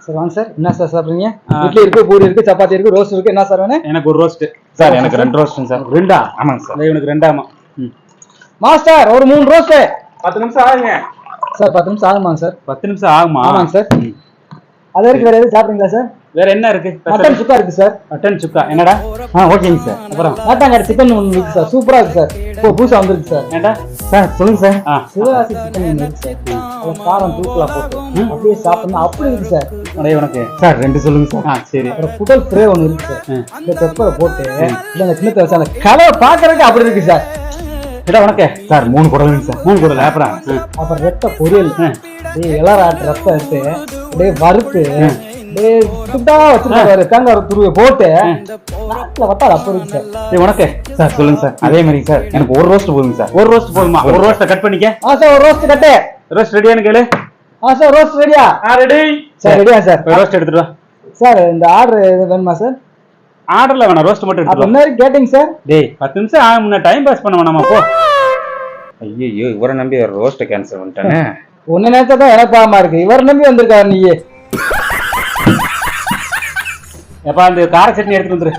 Sir வாங்க sir. என்ன sir சாப்பிட்றீங்க. இட்லி இருக்கு பூரி இருக்கு சப்பாத்தி இருக்கு ரோஸ்ட் இருக்கு. என்ன சார் வேணும்? எனக்கு ஒரு ரோஸ்ட் சார் எனக்கு ரெண்டு ரோஸ்ட் சார். ரெண்டா? ஆமாங்க சார். இவனுக்கு ரெண்டாமா ம். மாஸ்டர் ஒரு மூணு ரோஸ்ட் பத்து நிமிஷம் ஆகுங்க. சார் பத்து நிமிஷம் ஆகுமாங்க சார்? பத்து நிமிஷம் ஆகுமா? ஆமாங்க சார். அது வரைக்கும் வேற எதுவும் சாப்பிட்றீங்களா சார்? வேற என்ன இருக்கு? மட்டன் சுக்கா இருக்கு சார். மட்டன் சுக்கா. என்னடா? ஆ ஓகேங்க சார். அப்புறம்? நாட்டாங்காடு சிக்கன் ஒன்று இருக்கு சார். சூப்பரா இருக்கு சார். இப்போ புதுசா வந்திருக்கு சார். ஏண்டா சார் சொல்லுங்க சார். ஆ. சிவகாசி சிக்கன் ஒன்று இருக்கு சார். காரம் தூக்கலா போட்டு. அப்படியே சாப்பிடணும். அப்படி இருக்கு சார். அடைய உனக்கு. சார் ரெண்டு சொல்லுங்க சார். ஆ சரி. அப்புறம் புடல் ஃப்ரே ஒன்று இருக்கு சார். இந்த பெப்பரை போட்டு இல்லை அந்த கிண்ணத்தை வச்சு அந்த கலவை பார்க்கறதுக்கு அப்படி இருக்கு சார். ஏடா உனக்கு. சார் மூணு குடலுங்க சார். மூணு கொடுல? அப்புறம். அப்புறம் ரெட்ட பொரியல். ம். அப்படியே இளராட்டு ரத்தம் எடுத்து அப்படியே வறுத்து சுட்டா வச்சிருக்காரு தேங்காய் துருவை போட்டு நாட்டில் வட்டால் அப்போ இருக்கு சார். உனக்கு. சார் சொல்லுங்க சார். அதே மாதிரி சார் எனக்கு ஒரு ரோஸ்ட் போதுங்க சார். ஒரு ரோஸ்ட் போதுமா? ஒரு ரோஸ்ட்டை கட் பண்ணிக்க. ஆ சார் ஒரு ரோஸ்ட் கட்டு ரோஸ்ட் ரெடியானு கேளு. ஆ சார் ரோஸ்ட் ரெடியா ஆ ரெடி சார் ரெடியா சார்? ரோஸ்ட் எடுத்துட்டு சார் இந்த ஆர்டர் எது வேணுமா சார்? ஆர்டர்ல வேணாம் ரோஸ்ட் மட்டும் வா. என்ன கேட்டிங்க சார். டேய் பத்து நிமிஷம் ஆகும் முன்ன டைம் பாஸ் பண்ண வேணாமா போ. ஐயோ இவரை நம்பி ஒரு ரோஸ்ட்டை கேன்சல் பண்ணிட்டானே. ஒன்னு நேரத்தை தான் எனக்கு பாவமா இருக்கு. இவர் நம்பி வந்திருக்காரு நீயே. எப்பா அந்த கார சட்னி எடுத்துட்டு வந்துரு.